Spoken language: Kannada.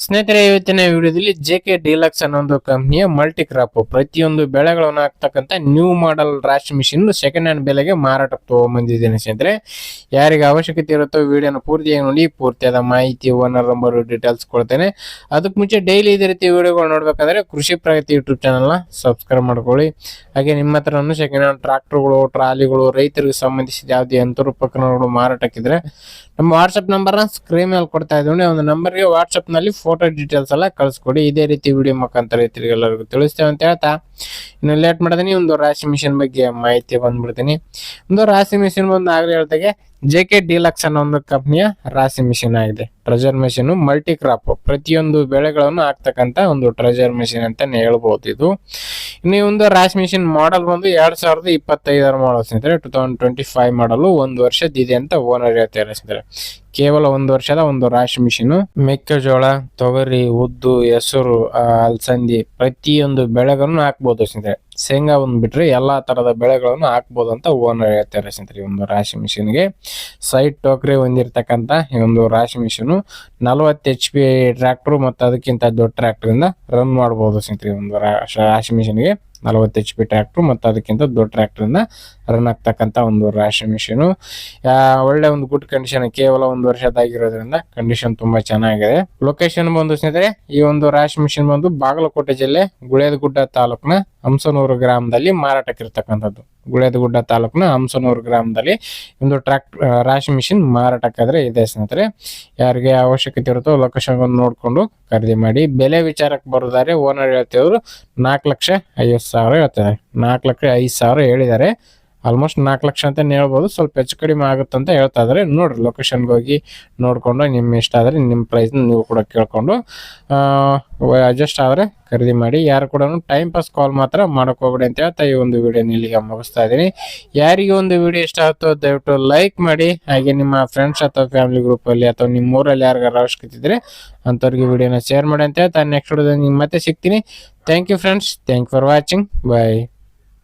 ಸ್ನೇಹಿತರೆ, ಇವತ್ತಿನ ವಿಡಿಯೋದಲ್ಲಿ ಜೆ ಕೆ ಡಿಲಕ್ಸ್ ಅನ್ನೋ ಒಂದು ಕಂಪ್ನಿಯ ಮಲ್ಟಿ ಕ್ರಾಪ್ ಪ್ರತಿಯೊಂದು ಬೆಳೆಗಳನ್ನು ಹಾಕ್ತಕ್ಕಂಥ ನ್ಯೂ ಮಾಡೆಲ್ ರಾಶ್ ಮಿಷಿನ್ ಸೆಕೆಂಡ್ ಹ್ಯಾಂಡ್ ಬೆಲೆಗೆ ಮಾರಾಟಕ್ಕೆ ತಗೊಂಡ್ಬಂದಿದ್ದೇನೆ ಸ್ನೇಹಿತರೆ. ಯಾರಿಗೆ ಅವಶ್ಯಕತೆ ಇರುತ್ತೋ ವಿಡಿಯೋನ ಪೂರ್ತಿಯಾಗಿ ನೋಡಿ, ಪೂರ್ತಿಯಾದ ಮಾಹಿತಿ ಓನರ್ ನಂಬರ್ ಡೀಟೇಲ್ಸ್ ಕೊಡ್ತೇನೆ. ಅದಕ್ಕೆ ಮುಂಚೆ ಡೈಲಿ ಇದೇ ರೀತಿ ವಿಡಿಯೋಗಳು ನೋಡ್ಬೇಕಂದ್ರೆ ಕೃಷಿ ಪ್ರಗತಿ ಯೂಟ್ಯೂಬ್ ಚಾನಲ್ನ ಸಬ್ಸ್ಕ್ರೈಬ್ ಮಾಡ್ಕೊಳ್ಳಿ. ಹಾಗೆ ನಿಮ್ಮ ಹತ್ರನೂ ಸೆಕೆಂಡ್ ಹ್ಯಾಂಡ್ ಟ್ರಾಕ್ಟರ್ಗಳು ಟ್ರಾಲಿಗಳು, ರೈತರಿಗೆ ಸಂಬಂಧಿಸಿದ ಯಾವುದೇ ಯಂತ್ರೋಪಕರಣಗಳು ಮಾರಾಟಕ್ಕಿದ್ರೆ ನಮ್ಮ ವಾಟ್ಸಪ್ ನಂಬರ್ನ ಸ್ಕ್ರೀನ್ ಮೇಲೆ ಕೊಡ್ತಾ ಇದ್ದೀವಿ ಒಂದು ನಂಬರ್ಗೆ ವಾಟ್ಸಪ್ನಲ್ಲಿ ಫೋಟೋ ಡೀಟೇಲ್ಸ್ ಎಲ್ಲ ಕಳಿಸ್ಕೊಡಿ. ಇದೇ ರೀತಿ ವಿಡಿಯೋ ಮುಖಾಂತರ ಎಲ್ಲರಿಗೂ ತಿಳಿಸ್ತೇವೆ ಅಂತ ಹೇಳ್ತಾ. ಇನ್ನು ಲೇಟ್ ಮಾಡಿದೀನಿ ಒಂದು ರಾಶಿ ಮಿಷಿನ್ ಬಗ್ಗೆ ಮಾಹಿತಿ ಬಂದ್ಬಿಡ್ತೀನಿ. ಒಂದು ರಾಶಿ ಮಿಷಿನ್ ಬಂದು ಆಗಲೇ ಹೇಳ್ತಾಗೆ ಜೆ ಕೆ ಡಿಲಕ್ಸ್ ಅನ್ನೋ ಒಂದು ಕಂಪ್ನಿಯ ರಾಶಿ ಮಿಷಿನ್ ಆಗಿದೆ. ಟ್ರೆಜರ್ ಮಿಷಿನ್ ಮಲ್ಟಿ ಕ್ರಾಪ್ ಪ್ರತಿಯೊಂದು ಬೆಳೆಗಳನ್ನು ಹಾಕ್ತಕ್ಕಂತ ಒಂದು ಟ್ರೆಜರ್ ಮಿಷಿನ್ ಅಂತಾನೆ ಹೇಳ್ಬೋದು ಇದು. ಇನ್ನು ಈ ಒಂದು ರಾಶಿ ಮಿಷಿನ್ ಮಾಡೆಲ್ ಬಂದು ಎರಡ್ ಸಾವಿರದ ಇಪ್ಪತ್ತೈದರ ಮಾಡಲ್ ಸ್ನೇಹಿತರೆ ಟೂ ತೌಸಂಡ್ ಟ್ವೆಂಟಿ ಫೈವ್ ಮಾಡಲು ಒಂದು ವರ್ಷದ ಇದೆ ಅಂತ ಓನರ್ ಹೇಳ್ತಾರೆ ಸ್ನೇಹಿತರೆ. ಕೇವಲ ಒಂದು ವರ್ಷದ ಒಂದು ರಾಶಿ ಮಿಷಿನ್. ಮೆಕ್ಕೆಜೋಳ, ತೊಗರಿ, ಉದ್ದು, ಹೆಸರು ಅಲಸಂದಿ ಪ್ರತಿಯೊಂದು ಬೆಳೆಗಳನ್ನು ಹಾಕ್ಬೋದು ಸ್ನೇಹಿತರೆ. ಶೇಂಗಾ ಒಂದು ಬಿಟ್ರೆ ಎಲ್ಲಾ ತರದ ಬೆಳೆಗಳನ್ನು ಹಾಕ್ಬೋದು ಅಂತ ಓನರ್ ಹೇಳ್ತಾರೆ ಸ್ನೇಹಿತರೆ. ಈ ಒಂದು ರಾಶಿ ಮಿಷಿನ್ಗೆ ಸೈಡ್ ಟೋಕ್ರಿ ಹೊಂದಿರ್ತಕ್ಕಂತ ಈ ಒಂದು ರಾಶಿ ಮಿಷಿನ್ ನಲವತ್ತು ಎಚ್ ಪಿ ಟ್ರ್ಯಾಕ್ಟರ್ ಮತ್ತು ಅದಕ್ಕಿಂತ ದೊಡ್ಡ ಟ್ರ್ಯಾಕ್ಟರ್ ಇಂದ ರನ್ ಮಾಡಬಹುದು ಸ್ನೇಹಿತರೆ ಒಂದು ರಾಶಿ ಮಿಷಿನ್ಗೆ. ನಲವತ್ತು ಎಚ್ ಪಿ ಟ್ರ್ಯಾಕ್ಟರ್ ಮತ್ತು ಅದಕ್ಕಿಂತ ದೊಡ್ಡ ಟ್ರ್ಯಾಕ್ಟರ್ ಇಂದ ರನ್ ಆಗ್ತಕ್ಕಂತ ಒಂದು ರಾಶಿ ಮಿಷಿನ್ ಒಳ್ಳೆ ಒಂದು ಗುಡ್ ಕಂಡೀಷನ್ ಕೇವಲ ಒಂದು ವರ್ಷದಾಗಿರೋದ್ರಿಂದ ಕಂಡೀಷನ್ ತುಂಬಾ ಚೆನ್ನಾಗಿದೆ. ಲೊಕೇಶನ್ ಬಂದು ಸ್ನೇಹಿತರೆ, ಈ ಒಂದು ರಾಶಿ ಮಿಷಿನ್ ಬಂದು ಬಾಗಲಕೋಟೆ ಜಿಲ್ಲೆ ಗುಳೇದಗುಡ್ಡ ತಾಲೂಕಿನ ಹಂಸನೂರು ಗ್ರಾಮದಲ್ಲಿ ಮಾರಾಟಕ್ಕೆ ಮಾರಾಟಕ್ಕಿರ್ತಕ್ಕಂಥದ್ದು. ಗುಳೇದಗುಡ್ಡ ತಾಲೂಕಿನ ಹಂಸನೂರು ಗ್ರಾಮದಲ್ಲಿ ಒಂದು ಟ್ರ್ಯಾಕ್ಟರ್ ರಾಶಿ ಮಿಷಿನ್ ಮಾರಾಟಕ್ಕಾದ್ರೆ ಇದೆ ಸ್ನೇಹಿತರೆ. ಯಾರಿಗೆ ಅವಶ್ಯಕತೆ ಇರುತ್ತೋ ಲೊಕೇಶನ್ ನೋಡ್ಕೊಂಡು ಖರೀದಿ ಮಾಡಿ. ಬೆಲೆ ವಿಚಾರಕ್ಕೆ ಬರೋದಾದ್ರೆ ಓನರ್ ಹೇಳ್ತಿದ್ರು ನಾಲ್ಕು ಲಕ್ಷ ಐವತ್ತು ಸಾವಿರ ಹೇಳ್ತಾರೆ ನಾಲ್ಕು ಲಕ್ಷ ಐದು ಸಾವಿರ ಹೇಳಿದ್ದಾರೆ. ಆಲ್ಮೋಸ್ಟ್ ನಾಲ್ಕು ಲಕ್ಷ ಅಂತ ಹೇಳ್ಬೋದು? ಸ್ವಲ್ಪ ಹೆಚ್ಚು ಕಡಿಮೆ ಆಗುತ್ತೆ ಅಂತ ಹೇಳ್ತಾ ಇದ್ದಾರೆ ನೋಡ್ರಿ ಲೊಕೇಶನ್ಗೆ ಹೋಗಿ ನೋಡಿಕೊಂಡು ನಿಮ್ಮ ಇಷ್ಟ ಆದರೆ ನಿಮ್ಮ ಪ್ರೈಸ್ನ ನೀವು ಕೂಡ ಕೇಳಿಕೊಂಡು ಅಡ್ಜಸ್ಟ್ ಆದರೆ ಖರೀದಿ ಮಾಡಿ. ಯಾರು ಕೂಡ ಟೈಮ್ ಪಾಸ್ ಕಾಲ್ ಮಾತ್ರ ಹೋಗ್ಬೇಡಿ ಅಂತ ಹೇಳ್ತಾ ಈ ಒಂದು ವಿಡಿಯೋನ ಇಲ್ಲಿಗೆ ಮುಗಿಸ್ತಾ ಇದ್ದೀನಿ. ಯಾರಿಗೆ ಒಂದು ವಿಡಿಯೋ ಇಷ್ಟ ಆಗುತ್ತೋ ದಯವಿಟ್ಟು ಲೈಕ್ ಮಾಡಿ. ಹಾಗೆ ನಿಮ್ಮ ಫ್ರೆಂಡ್ಸ್ ಅಥವಾ ಫ್ಯಾಮಿಲಿ ಗ್ರೂಪಲ್ಲಿ ಅಥವಾ ನಿಮ್ಮ ಊರಲ್ಲಿ ಯಾರಿಗಾರು ಅವಶ್ಯಕತೆ ಇದ್ದರೆ ಅಂಥವ್ರಿಗೆ ವಿಡಿಯೋನ ಶೇರ್ ಮಾಡಿ ಅಂತ ಹೇಳ್ತಾ ನೆಕ್ಸ್ಟ್ ವಿಡಿಯೋದಲ್ಲಿ ನಿಮ್ಗೆ ಮತ್ತೆ ಸಿಗ್ತೀನಿ. Thank you friends thank for watching bye